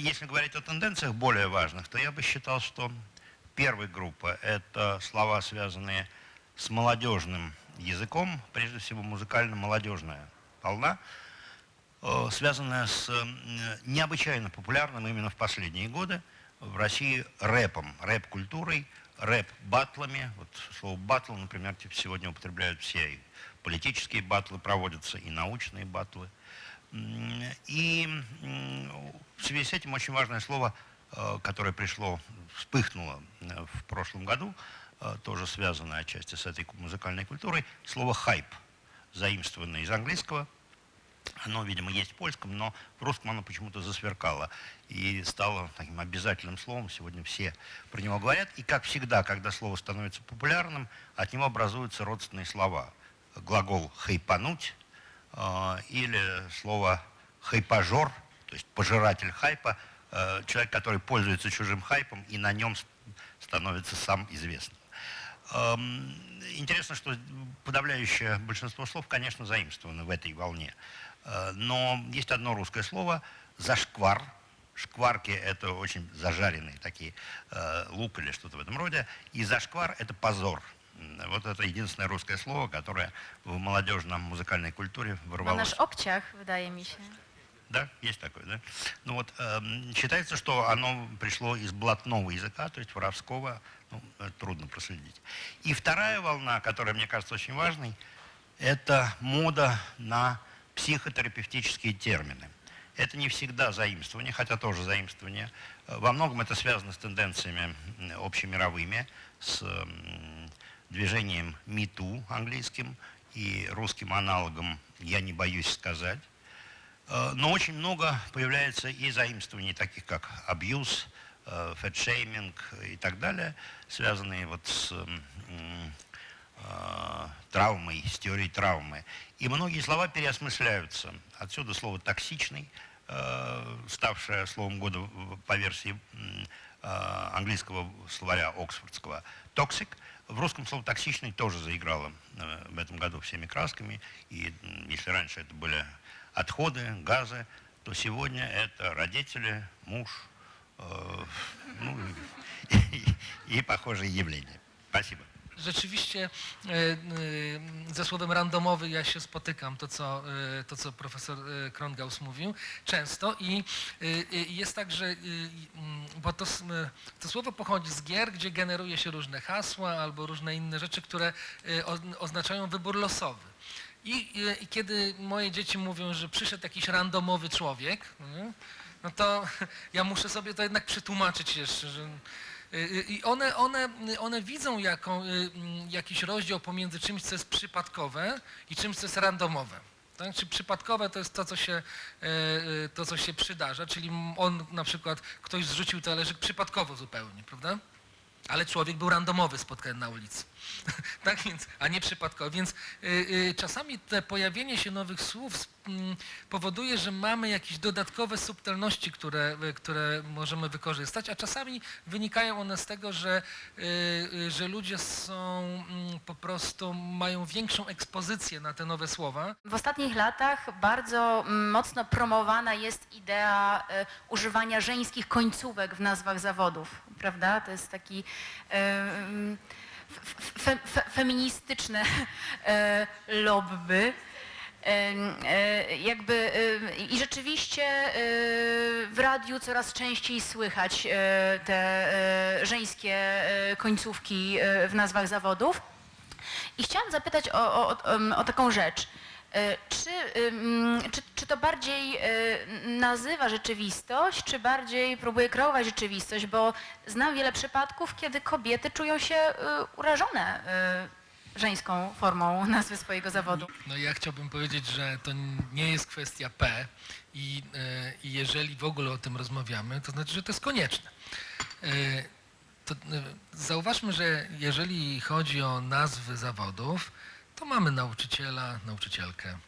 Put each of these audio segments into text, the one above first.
если говорить о тенденциях более важных, то я бы считал, что первая группа – это слова, связанные с молодежным языком, прежде всего музыкально-молодежная волна, э, связанная с м, необычайно популярным именно в последние годы в России рэпом, рэп-культурой, рэп-батлами. Вот слово «батл», например, типа сегодня употребляют все. И политические батлы проводятся, и научные батлы. И в связи с этим очень важное слово, э, которое пришло, вспыхнуло э, в прошлом году, э, тоже связанное отчасти с этой музыкальной культурой, слово «хайп», заимствованное из английского. Оно, видимо, есть в польском, но в русском оно почему-то засверкало и стало таким обязательным словом. Сегодня все про него говорят. И, как всегда, когда слово становится популярным, от него образуются родственные слова. Глагол «хайпануть» или слово «хайпажор», то есть пожиратель хайпа, э, человек, который пользуется чужим хайпом и на нем становится сам известным. Эм, Интересно, что подавляющее большинство слов, конечно, заимствованы в этой волне. Э, Но есть одно русское слово «зашквар». Шкварки – это очень зажаренные такие, э, лук или что-то в этом роде. И зашквар – это позор. Вот это единственное русское слово, которое в молодежном музыкальной культуре ворвалось. nasz obciach, wydaje mi się. Да, есть такое, да. Ну вот эм, считается, что оно пришло из блатного языка, то есть воровского, ну, это трудно проследить. И вторая волна, которая мне кажется очень важной, это мода на психотерапевтические термины. Это не всегда заимствование, хотя тоже заимствование. Э, Во многом это связано с тенденциями общемировыми, с движением МИТУ английским и русским аналогом «я не боюсь сказать». Э, Но очень много появляется и заимствований, таких как абьюз, э, фэтшейминг и так далее, связанные вот с э, травмой, с теорией травмы. И многие слова переосмысляются. Отсюда слово «токсичный», э, ставшее словом года по версии э, английского словаря Оксфордского «токсик». В русском слово «токсичный» тоже заиграло э, в этом году всеми красками. И если раньше это были отходы, газы, то сегодня это родители, муж, ну, и, и похожие явления. Спасибо. Rzeczywiście e, e, ze słowem randomowy ja się spotykam, to co, e, to, co profesor Krongaus mówił, często i jest tak, że, mm, bo to, to słowo pochodzi z gier, gdzie generuje się różne hasła albo różne inne rzeczy, które oznaczają wybór losowy. I, I kiedy moje dzieci mówią, że przyszedł jakiś randomowy człowiek, no to ja muszę sobie to jednak przetłumaczyć jeszcze, że I one, one, one widzą jaką, y, mm, jakiś rozdział pomiędzy czymś, co jest przypadkowe i czymś, co jest randomowe. Tak? Czy przypadkowe to jest to co, się, to, co się przydarza, czyli on na przykład, ktoś zrzucił talerzyk przypadkowo zupełnie, prawda? Ale człowiek był randomowy spotkany na ulicy. tak więc, a nie przypadkowy. Więc y, y, czasami te pojawienie się nowych słów s- m, powoduje, że mamy jakieś dodatkowe subtelności, które, y, które możemy wykorzystać, a czasami wynikają one z tego, że, że ludzie są mm, po prostu mają większą ekspozycję na te nowe słowa. W ostatnich latach bardzo mm, mocno promowana jest idea używania żeńskich końcówek w nazwach zawodów, prawda? To jest taki mm, f- fe, fe, feministyczne e, lobby. E, e, Jakby, I rzeczywiście w radiu coraz częściej słychać te żeńskie końcówki w nazwach zawodów. I chciałam zapytać o, o, o taką rzecz. E, Czy, czy, czy to bardziej e, nazywa rzeczywistość, czy bardziej próbuje kreować rzeczywistość? Bo znam wiele przypadków, kiedy kobiety czują się e, urażone żeńską formą nazwy swojego zawodu. No ja chciałbym powiedzieć, że to nie jest kwestia P i, i jeżeli w ogóle o tym rozmawiamy, to znaczy, że to jest konieczne. To, zauważmy, że jeżeli chodzi o nazwy zawodów, to mamy nauczyciela, nauczycielkę,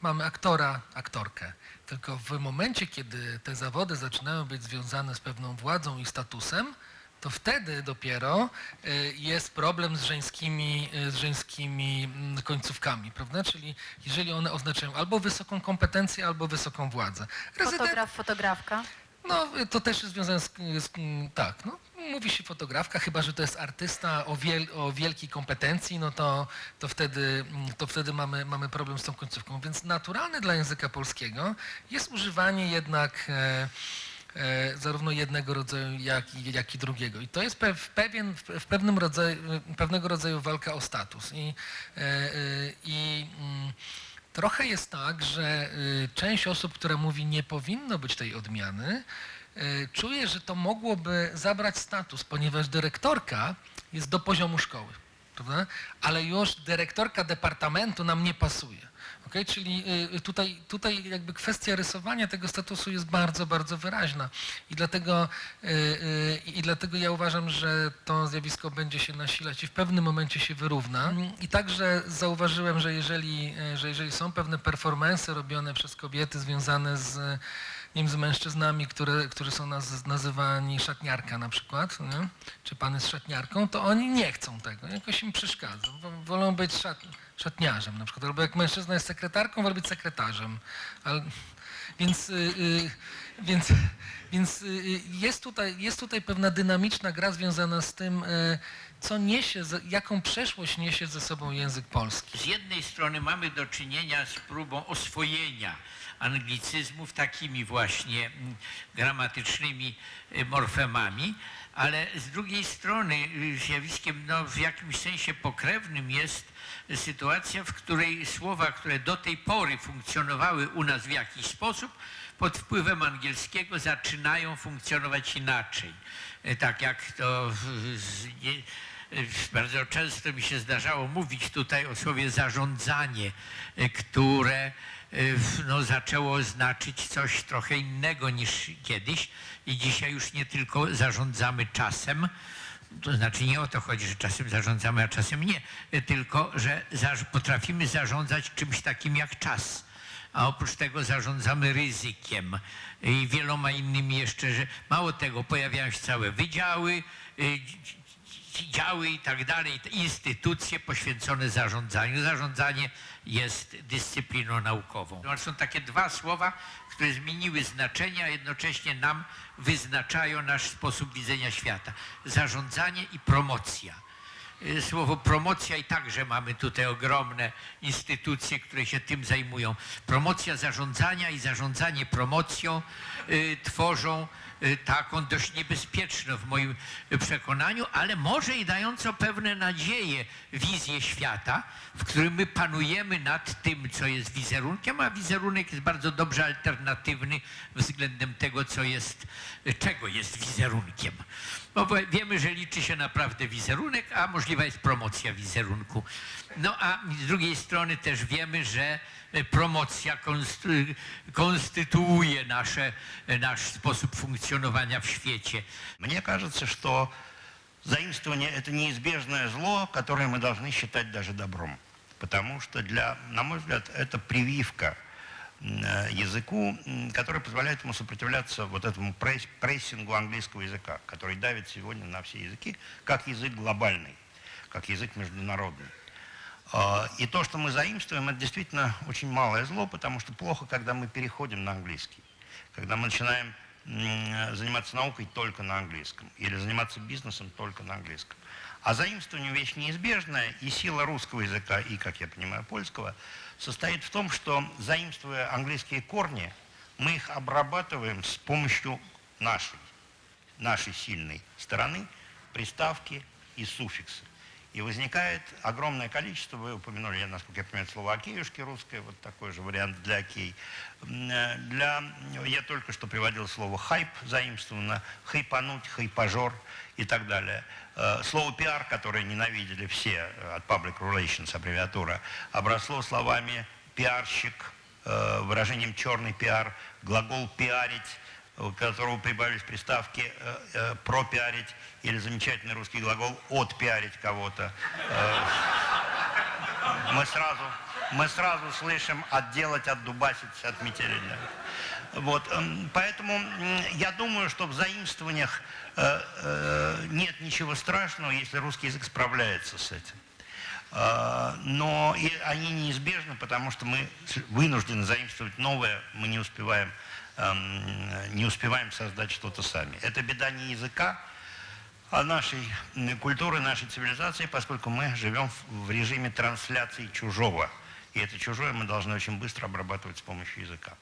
mamy aktora, aktorkę. Tylko w momencie, kiedy te zawody zaczynają być związane z pewną władzą i statusem, to wtedy dopiero y, jest problem z żeńskimi, y, z żeńskimi mm, końcówkami, prawda? Czyli jeżeli one oznaczają albo wysoką kompetencję, albo wysoką władzę. Rezydent, Fotograf, fotografka. No, to też jest związane z, z tak, no, mówi się fotografka, chyba że to jest artysta o, wiel, o wielkiej kompetencji, no to, to wtedy, to wtedy mamy, mamy problem z tą końcówką. Więc naturalne dla języka polskiego jest używanie jednak e, e, zarówno jednego rodzaju, jak i, jak i drugiego. I to jest pew, pewien, w pewnym rodzaju, pewnego rodzaju walka o status. I, e, e, i mm, Trochę jest tak, że y, część osób, która mówi nie powinno być tej odmiany, y, czuje, że to mogłoby zabrać status, ponieważ dyrektorka jest do poziomu szkoły, ale już dyrektorka departamentu nam nie pasuje. Okay? Czyli y, tutaj, tutaj jakby kwestia rysowania tego statusu jest bardzo, bardzo wyraźna. I dlatego, y, y, I dlatego ja uważam, że to zjawisko będzie się nasilać i w pewnym momencie się wyrówna. I także zauważyłem, że jeżeli, że jeżeli są pewne performance robione przez kobiety związane z wiem, z mężczyznami, które, którzy są naz, nazywani szatniarka na przykład, nie? czy pan z szatniarką, to oni nie chcą tego, jakoś im przeszkadza. Wo- Wolą być szat, szatniarzem na przykład, albo jak mężczyzna jest sekretarką, wolą być sekretarzem. Ale, więc, y, y, więc, więc y, jest, tutaj, jest tutaj pewna dynamiczna gra związana z tym, y, co niesie, jaką przeszłość niesie ze sobą język polski. Z jednej strony mamy do czynienia z próbą oswojenia anglicyzmów takimi właśnie mm, gramatycznymi y, morfemami, ale z drugiej strony y, zjawiskiem no, w jakimś sensie pokrewnym jest sytuacja, w której słowa, które do tej pory funkcjonowały u nas w jakiś sposób, pod wpływem angielskiego zaczynają funkcjonować inaczej. Y, Tak jak to bardzo często mi się zdarzało mówić tutaj o słowie zarządzanie, y, które w- no, zaczęło znaczyć coś trochę innego niż kiedyś i dzisiaj już nie tylko zarządzamy czasem, to znaczy nie o to chodzi, że czasem zarządzamy, a czasem nie, y, tylko że potrafimy zarządzać czymś takim jak czas. A oprócz tego zarządzamy ryzykiem i wieloma innymi jeszcze, że mało tego, pojawiają się całe wydziały, działy i tak dalej, instytucje poświęcone zarządzaniu. Zarządzanie jest dyscypliną naukową. No, Są takie dwa słowa, które zmieniły znaczenie, a jednocześnie nam wyznaczają nasz sposób widzenia świata. Zarządzanie i promocja. Y, Słowo promocja i także mamy tutaj ogromne instytucje, które się tym zajmują. Promocja zarządzania i zarządzanie promocją y, tworzą taką dość niebezpieczną w moim y, przekonaniu, ale może i dającą pewne nadzieje wizję świata, w którym my panujemy nad tym, co jest wizerunkiem, a wizerunek jest bardzo dobrze alternatywny względem tego, co jest, czego jest wizerunkiem. Bo wiemy, że liczy się naprawdę wizerunek, a możliwa jest promocja wizerunku. No a z drugiej strony też wiemy, że e, promocja konstytuuje nasze, nasz sposób funkcjonowania w świecie. Мне кажется, что заимствование – это неизбежное зло, которое мы должны считать даже добром. Потому что, для, на мой взгляд, это прививка э, языку, который позволяет ему сопротивляться вот этому пресс- прессингу английского языка, который давит сегодня на все языки, как язык глобальный, как язык международный. А, И то, что мы заимствуем, это действительно очень малое зло, потому что плохо, когда мы переходим на английский. Когда мы начинаем заниматься наукой только на английском или заниматься бизнесом только на английском. А заимствование вещь неизбежная, и сила русского языка, и, как я понимаю, польского, состоит в том, что, заимствуя английские корни, мы их обрабатываем с помощью нашей, нашей сильной стороны, приставки и суффиксы. И возникает огромное количество, вы упомянули, я, насколько я понимаю, слово «океюшки» русское, вот такой же вариант для «окей». Э, Для, я только что приводил слово «хайп» заимствовано, «хайпануть», «хайпажор» и так далее. Э, Слово «пиар», которое ненавидели все э, от Public Relations, аббревиатура, обросло словами «пиарщик», выражением «черный пиар», глагол «пиарить», у которого прибавились приставки э, э, пропиарить или замечательный русский глагол отпиарить кого-то. Э, мы сразу, мы сразу слышим отделать, отдубасить, отметили. да. Вот, эм, поэтому я думаю, что в заимствованиях э, нет ничего страшного, если русский язык справляется с этим. Э, Но и они неизбежны, потому что мы вынуждены заимствовать новое, мы не успеваем, эм, не успеваем создать что-то сами. Это беда не языка, а нашей культуры, нашей цивилизации, поскольку мы живем в режиме трансляции чужого. И это чужое мы должны очень быстро обрабатывать с помощью языка.